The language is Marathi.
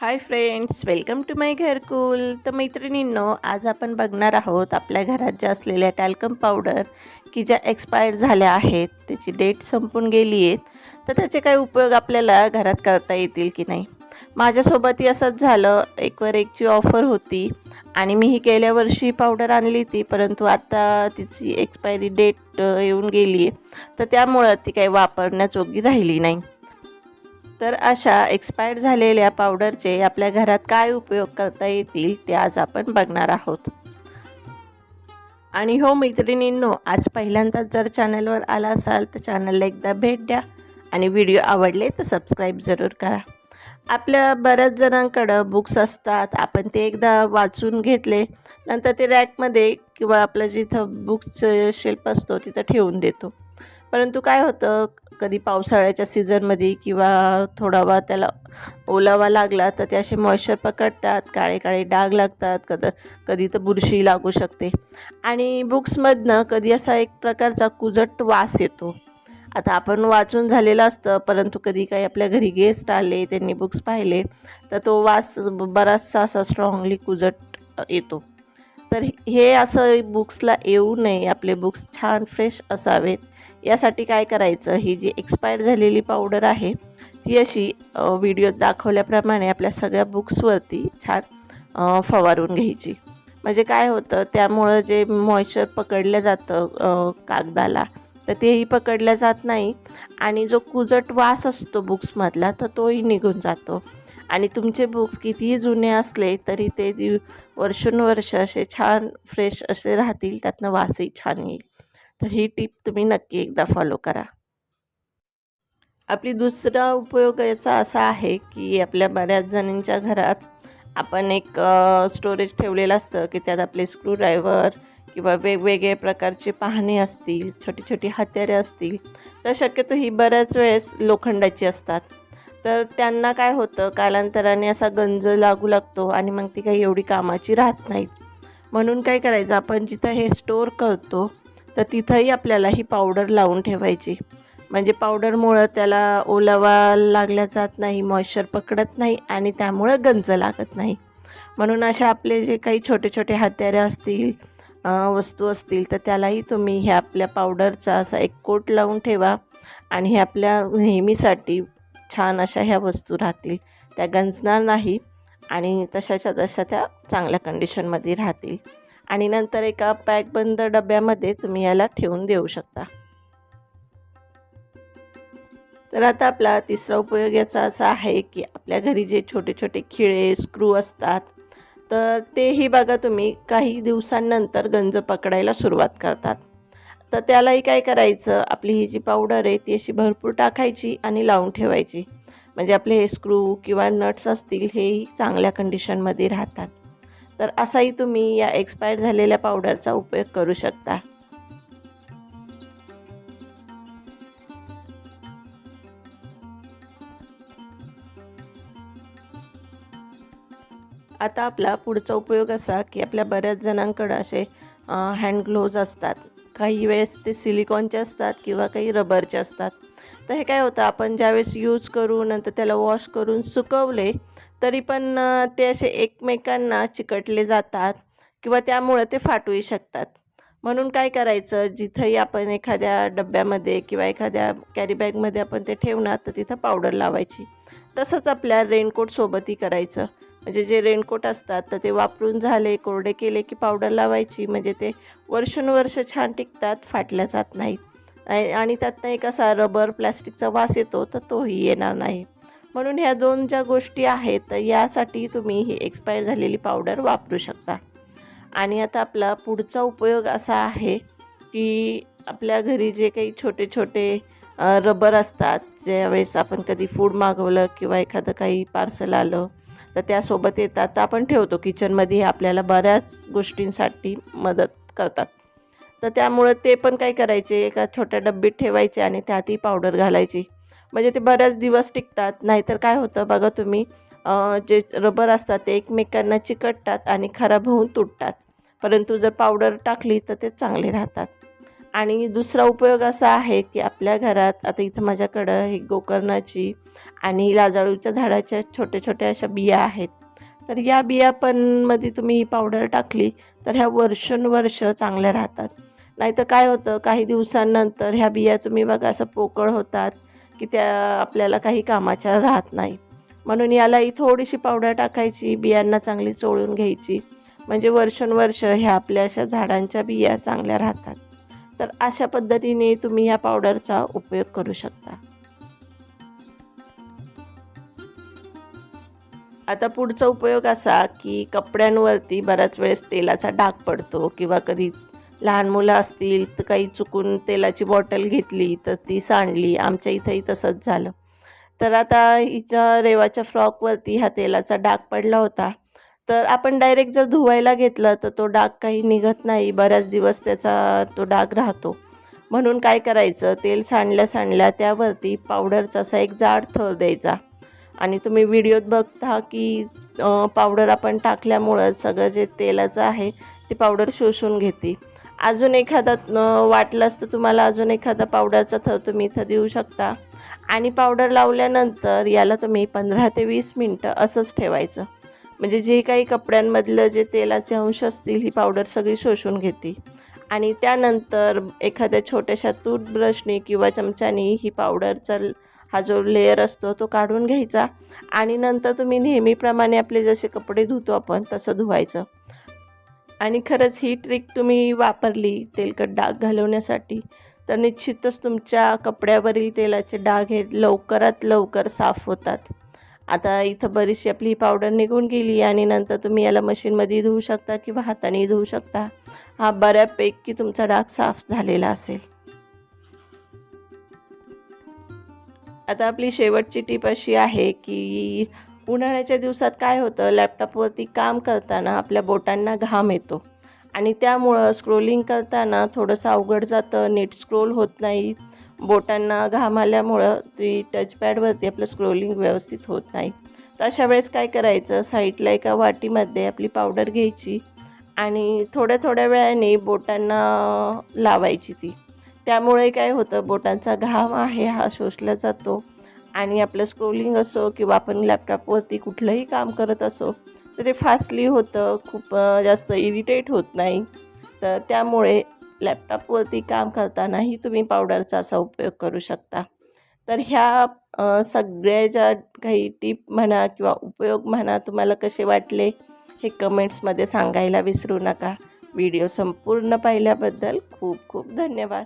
Hi friends welcome to my Gharkul तर मैत्रिणींनो आज आपण बघणार आहोत आपल्या घरात ज्या असलेल्या टॅल्कम पावडर की ज्या एक्सपायर झाल्या आहेत त्याची डेट संपून गेली आहेत. तर त्याचे काही उपयोग आपल्याला घरात करता येतील की नाही? माझ्यासोबतही असंच झालं. एकवर एकची ऑफर होती आणि मी ही गेल्या वर्षी पावडर आणली ती परंतु आता तिची एक्सपायरी डेट येऊन गेली आहे तर त्यामुळं ती काही वापरण्याजोगी राहिली नाही. तर अशा एक्सपायर्ड झालेल्या पावडरचे आपल्या घरात काय उपयोग करता येतील ते आज आपण बघणार आहोत. आणि हो मैत्रिणींनो आज पहिल्यांदाच जर चॅनलवर आला असाल तर चॅनलला एकदा भेट द्या आणि व्हिडिओ आवडले तर सबस्क्राईब जरूर करा. आपल्या बऱ्याच जणांकडं बुक्स असतात आपण ते एकदा वाचून घेतले नंतर ते रॅकमध्ये किंवा आपलं जिथं बुक्सचं शेल्फ असतो तिथं ठेवून देतो. परंतु काय होतं कधी पावसाळ्याच्या सीझनमध्ये किंवा थोडावा त्याला ओलावा लागला तर ते असे मॉइश्चर पकडतात काळे काळे डाग लागतात कद कधी तर बुरशी लागू शकते. आणि बुक्समधनं कधी असा एक प्रकारचा कुजट वास येतो. आता आपण वाचून झालेलं असतं परंतु कधी काही आपल्या घरी गेस्ट आले त्यांनी बुक्स पाहिले तर तो वास बराचसा असा स्ट्रॉंगली कुजट येतो. तर हे असं बुक्सला येऊ नये आपले बुक्स छान फ्रेश असावेत. यासाठी काय करायचं? ही जी एक्सपायर झालेली पावडर आहे ती अशी व्हिडिओत दाखवल्याप्रमाणे आपल्या सगळ्या बुक्सवरती छान फवारून घ्यायची. म्हणजे काय होतं त्यामुळं जे मॉइश्चर पकडलं जातं कागदाला तर तेही पकडलं जात नाही. आणि जो कुजट वास असतो बुक्समधला तर तोही निघून जातो. आणि तुमचे बुक्स कितीही जुने असले तरी ते वर्षानुवर्ष असे छान फ्रेश असे राहतील त्यातनं वासही छान येईल. तर ही टीप तुम्ही नक्की एकदा फॉलो करा. आपली दुसरा उपयोग याचा असा आहे की आपल्या बऱ्याच जणींच्या घरात आपण एक स्टोरेज ठेवलेलं असतं की त्यात आपले स्क्रूड्रायव्हर किंवा वेगवेगळे प्रकारचे पाहणे असतील छोटी छोटी हत्यारे असतील तर शक्यतो ही बऱ्याच वेळेस लोखंडाची असतात. तर त्यांना काय होतं कालांतराने असा गंज लागू लागतो आणि मग ती काही एवढी कामाची राहत नाहीत. म्हणून काय करायचं आपण जिथं हे स्टोअर करतो तर तिथंही आपल्याला ही पावडर लावून ठेवायची. म्हणजे पावडरमुळं त्याला ओलावा लागल्या जात नाही मॉइश्चर पकडत नाही आणि त्यामुळं गंज लागत नाही. म्हणून अशा आपले जे काही छोटे छोटे हत्यारे असतील वस्तू असतील तर त्यालाही तुम्ही ह्या आपल्या पावडरचा असा एक कोट लावून ठेवा आणि हे आपल्या नेहमीसाठी छान अशा ह्या वस्तू राहतील. त्या गंजणार नाही आणि तशाच्या तशा त्या चांगल्या कंडिशनमध्ये राहतील. आणि नंतर एका पॅकबंद डब्यामध्ये तुम्ही याला ठेवून देऊ शकता. तर आता आपला तिसरा उपयोग याचा असा आहे की आपल्या घरी जे छोटे छोटे खिळे स्क्रू असतात तर तेही बघा तुम्ही काही दिवसांनंतर गंज पकडायला सुरुवात करतात. तर त्यालाही काय करायचं आपली ही जी पावडर आहे ती अशी भरपूर टाकायची आणि लावून ठेवायची. म्हणजे आपले हे स्क्रू किंवा नट्स असतील हेही चांगल्या कंडिशनमध्ये राहतात. तर असाही तुम्ही या एक्सपायर झालेल्या पावडरचा उपयोग करू शकता. आता आपला पुढचा उपयोग असा की आपल्या बऱ्याच जणांकडं असे हँड ग्लोव्ज असतात. काही वेळेस ते सिलिकॉनचे असतात किंवा काही रबरचे असतात. तर हे काय होतं आपण ज्यावेळेस यूज करू नंतर त्याला वॉश करून सुकवले तरी पण ते असे एकमेकांना चिकटले जातात किंवा त्यामुळं ते फाटूही शकतात. म्हणून काय करायचं जिथंही आपण एखाद्या डब्यामध्ये किंवा एखाद्या कॅरीबॅगमध्ये आपण ते ठेवणार तर तिथं पावडर लावायची. तसंच आपल्या रेनकोटसोबतही करायचं. म्हणजे जे रेनकोट असतात तर ते वापरून झाले कोरडे केले की पावडर लावायची. म्हणजे ते वर्षानुवर्ष छान टिकतात फाटल्या जात नाहीत. आणि त्यातनं एक असा रबर प्लॅस्टिकचा वास येतो तर तोही येणार नाही. म्हणून ह्या दोन ज्या गोष्टी आहेत तर यासाठी तुम्ही ही एक्सपायर झालेली पावडर वापरू शकता. आणि आता आपला पुढचा उपयोग असा आहे की आपल्या घरी जे काही छोटे छोटे रबर असतात ज्यावेळेस आपण कधी फूड मागवलं किंवा एखादं काही पार्सल आलं तर त्यासोबत येतात तर आपण ठेवतो. किचनमध्ये आपल्याला बऱ्याच गोष्टींसाठी मदत करतात. तर त्यामुळं ते पण काय करायचे एका छोट्या डब्बीत ठेवायचे आणि त्यातही पावडर घालायची. म्हणजे ते बऱ्याच दिवस टिकतात. नाहीतर काय होतं बघा तुम्ही जे रबर असतात ते एकमेकांना चिकटतात आणि खराब होऊन तुटतात. परंतु जर पावडर टाकली तर ते चांगले राहतात. आणि दुसरा उपयोग असा आहे की आपल्या घरात आता इथं माझ्याकडं हे गोकर्णाची आणि लाजाळूच्या झाडाच्या छोट्या छोट्या अशा बिया आहेत. तर या बिया पण मध्ये तुम्ही ही पावडर टाकली तर ह्या वर्षानुवर्ष चांगल्या राहतात. नाहीतर काय होतं काही दिवसांनंतर ह्या बिया तुम्ही बघा असं पोकळ होतात की त्या आपल्याला काही कामाच्या राहत नाही. म्हणून यालाही थोडीशी पावडर टाकायची बियांना चांगली चोळून घ्यायची. म्हणजे वर्षानुवर्ष ह्या आपल्या अशा झाडांच्या बिया चांगल्या राहतात. तर अशा पद्धतीने तुम्ही ह्या पावडरचा उपयोग करू शकता. आता पुढचा उपयोग असा की कपड्यांवरती बऱ्याच वेळेस तेलाचा डाग पडतो किंवा कधी लहान मुलं असतील तर काही चुकून तेलाची बॉटल घेतली तर ती सांडली. आमच्या इथंही तसंच झालं. तर आता हिच्या रेवाच्या फ्रॉकवरती ह्या तेलाचा डाग पडला होता. तर आपण डायरेक्ट जर धुवायला घेतलं तर तो डाग काही निघत नाही. बऱ्याच दिवस त्याचा तो डाग राहतो. म्हणून काय करायचं? तेल सांडल्या सांडल्या त्यावरती पावडरचा असा एक जाड थर द्यायचा. आणि तुम्ही व्हिडिओत बघता की पावडर आपण टाकल्यामुळं सगळं जे तेलाचं आहे ते पावडर शोषून घेते. अजून एखादा वाटलास तर तुम्हाला अजून एखादा पावडरचा थर तुम्ही इथं देऊ शकता. आणि पावडर लावल्यानंतर याला तुम्ही पंधरा ते वीस मिनटं असंच ठेवायचं. म्हणजे जे काही कपड्यांमधलं जे तेलाचे अंश असतील ही पावडर सगळी शोषून घेते. आणि त्यानंतर एखाद्या छोट्याशा टूथब्रशने किंवा चमच्याने ही पावडरचा हा जो लेअर असतो तो काढून घ्यायचा. आणि नंतर तुम्ही नेहमीप्रमाणे आपले जसे कपडे धुतो आपण तसं धुवायचं. आणि खरंच ही ट्रिक तुम्ही वापरली तेलकट डाग घालवण्यासाठी तर निश्चितच तुमच्या कपड्यावरील तेलाचे डाग हे लवकरात लवकर साफ होतात. आता इथं बरीचशी आपली पावडर निघून गेली आणि नंतर तुम्ही याला मशीनमध्ये धुवू शकता किंवा हाताने धुवू शकता. हा बऱ्यापैकी तुमचा डाग साफ झालेला असेल. आता आपली शेवटची टीप अशी आहे की उन्हाळ्याच्या दिवसात काय होतं? लॅपटॉपवरती काम करताना आपल्या बोटांना घाम येतो. आणि त्यामुळं स्क्रोलिंग करताना थोडंसं अवघड जातं नीट स्क्रोल होत नाही. बोटांना घाम आल्यामुळं ती टचपॅडवरती आपलं स्क्रोलिंग व्यवस्थित होत नाही. तर अशा वेळेस काय करायचं? साईडला एका वाटीमध्ये आपली पावडर घ्यायची आणि थोड्या थोड्या वेळाने बोटांना लावायची ती. त्यामुळे काय होतं? बोटांचा घाम आहे हा शोषला जातो. आणि आपलं स्क्रोलिंग असो किंवा आपण लॅपटॉपवरती कुठलंही काम करत असो तर ते फास्टली होतं खूप जास्त इरिटेट होत नाही. तर त्यामुळे लॅपटॉपवरती काम करतानाही तुम्ही पावडरचा असा उपयोग करू शकता. तर ह्या सगळ्या ज्या काही टीप म्हणा किंवा उपयोग म्हणा तुम्हाला कसे वाटले हे कमेंट्समध्ये सांगायला विसरू नका. व्हिडिओ संपूर्ण पाहिल्याबद्दल खूप खूप धन्यवाद.